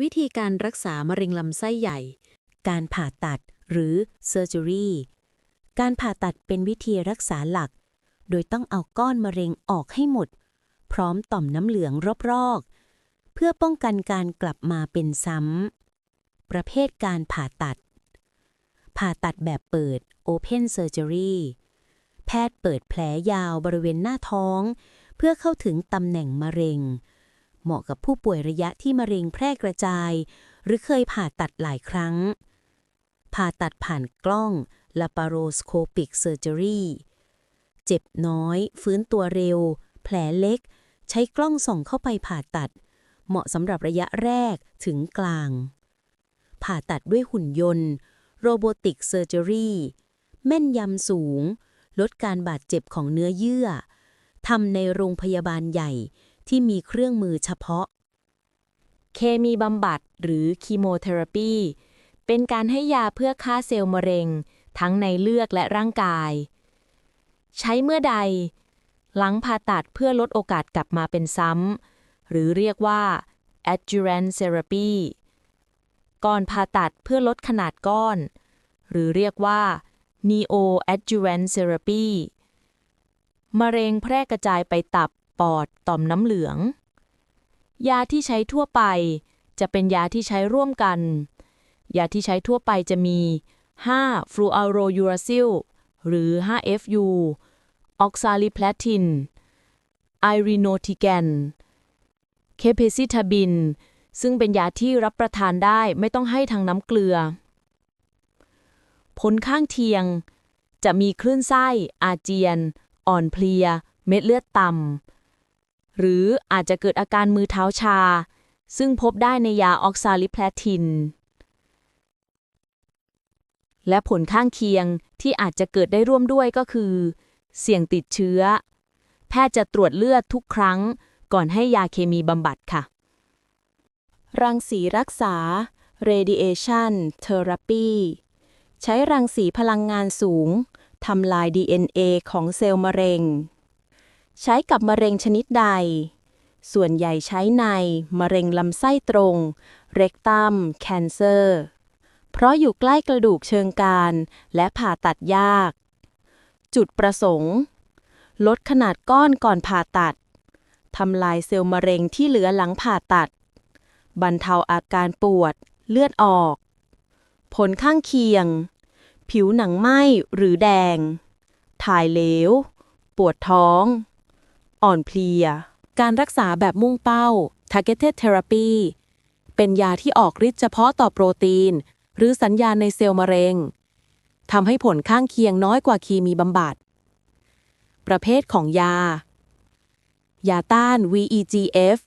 วิธีการรักษามะเร็งลำไส้ใหญ่ การผ่าตัดหรือ surgery การผ่าตัดเป็นวิธีรักษาหลัก โดยต้องเอาก้อนมะเร็งออกให้หมด พร้อมต่อมน้ำเหลืองรอบๆ เพื่อป้องกันการกลับมาเป็นซ้ำ ประเภทการผ่าตัด ผ่าตัดแบบเปิด open surgery แพทย์เปิดแผลยาวบริเวณหน้าท้อง เพื่อเข้าถึงตำแหน่งมะเร็ง เหมาะกับผู้ป่วยระยะที่มะเร็งแพร่กระจาย หรือเคยผ่าตัดหลายครั้ง ผ่าตัดผ่านกล้อง laparoscopic surgery เจ็บน้อย ฟื้นตัวเร็ว แผลเล็ก ใช้กล้องส่องเข้าไปผ่าตัด เหมาะสำหรับระยะแรกถึงกลาง ผ่าตัดด้วยหุ่นยนต์ robotic surgery แม่นยำสูง ลดการบาดเจ็บของเนื้อเยื่อทำในโรงพยาบาลใหญ่ ที่มีเครื่องมือเฉพาะ เคมีบำบัดหรือคีโมเทอราปีเป็นการให้ยาเพื่อฆ่าเซลล์มะเร็ง ทั้งในเลือดและร่างกาย ใช้เมื่อใด หลังผ่าตัดเพื่อลดโอกาสกลับมาเป็นซ้ำ หรือเรียกว่า adjuvant therapy ก่อนผ่าตัดเพื่อลดขนาดก้อน หรือเรียกว่า neoadjuvant therapy มะเร็งแพร่กระจายไปตับ ปอด ต่อมน้ำเหลือง ยาที่ใช้ทั่วไป จะเป็นยาที่ใช้ร่วมกัน ยาที่ใช้ทั่วไปจะมี 5 ฟลูออโรยูราซิล หรือ 5FU ออกซาลิแพลทิน ไอริโนทิแกน เคเพซิทาบิน ซึ่งเป็นยาที่รับประทานได้ไม่ต้องให้ทางน้ำเกลือ ผลข้างเคียงจะมีคลื่นไส้ อาเจียน อ่อนเพลีย เม็ดเลือดต่ำ หรืออาจจะเกิดอาการมือเท้าชา ซึ่งพบได้ในยาออกซาลิแพลทิน และผลข้างเคียงที่อาจจะเกิดได้ร่วมด้วยก็คือ เสี่ยงติดเชื้อ แพทย์จะตรวจเลือดทุกครั้ง ก่อนให้ยาเคมีบำบัดค่ะ รังสีรักษา radiation therapy ใช้รังสีพลังงานสูงทำลาย DNA ของเซลล์มะเร็ง ใช้กับมะเร็งชนิดใด ส่วนใหญ่ใช้ใน มะเร็งลำไส้ตรง rectum cancer เพราะอยู่ใกล้กระดูกเชิงกรานและผ่าตัดยาก จุดประสงค์ ลดขนาดก้อนก่อนผ่าตัด ทำลายเซลล์มะเร็งที่เหลือหลังผ่าตัด บรรเทาอาการปวด เลือดออก ผลข้างเคียง ผิวหนังไหม้หรือแดง ถ่ายเหลว ปวดท้อง อ่อนเพลีย การรักษาแบบมุ่งเป้า targeted therapy เป็นยาที่ออกฤทธิ์เฉพาะต่อโปรตีน หรือสัญญาณในเซลล์มะเร็งทำให้ผลข้างเคียงน้อยกว่าคีมีบำบัด ประเภทของยา ยาต้าน VEGF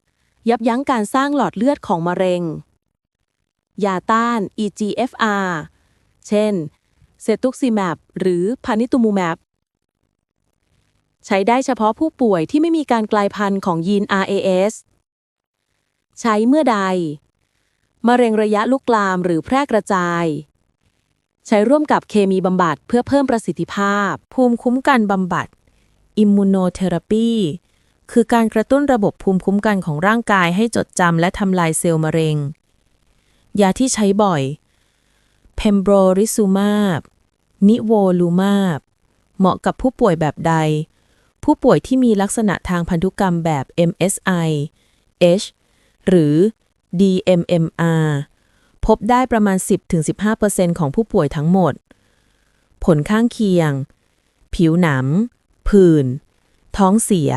ยับยั้งการสร้างหลอดเลือดของมะเร็ง ยาต้าน EGFR เช่น เซตุกซิแมปหรือพานิตุมูแมป ใช้ได้เฉพาะผู้ป่วยที่ไม่มีการกลายพันธุ์ของยีน RAS ใช้เมื่อใด มะเร็งระยะลุกลามหรือแพร่กระจาย ใช้ร่วมกับเคมีบำบัดเพื่อเพิ่มประสิทธิภาพ ภูมิคุ้มกันบำบัด Immunotherapy คือการกระตุ้นระบบภูมิคุ้มกันของร่างกายให้จดจำและทำลายเซลล์มะเร็ง ยาที่ใช้บ่อย Pembrolizumab Nivolumab เหมาะกับผู้ป่วยแบบใด ผู้ป่วยที่มีลักษณะทางพันธุกรรมแบบ MSI H หรือ DMMR พบได้ประมาณ 10-15%ของผู้ป่วยทั้งหมด ผลข้างเคียง ผิวหนังผื่น ท้องเสีย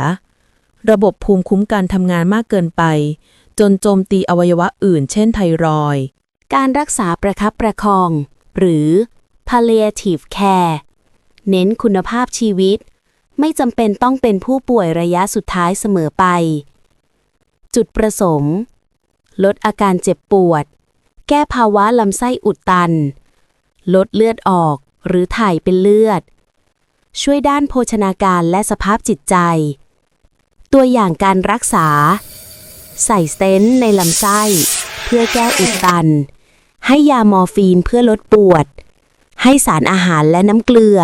ระบบภูมิคุ้มกันทำงานมากเกินไป จนโจมตีอวัยวะอื่น เช่นไทรอยการรักษาประคับประคอง หรือ palliative care เน้นคุณภาพชีวิต ไม่จำเป็นต้องเป็นผู้ป่วยระยะสุดท้ายเสมอไป จุดประสงค์ ลดอาการเจ็บปวด แก้ภาวะลำไส้อุดตัน ลดเลือดออกหรือถ่ายเป็นเลือด ช่วยด้านโภชนาการและสภาพจิตใจ ตัวอย่างการรักษา ใส่สเตนในลำไส้ เพื่อแก้อุดตัน ให้ยามอร์ฟีนเพื่อลดปวด ให้สารอาหารและน้ำเกลือ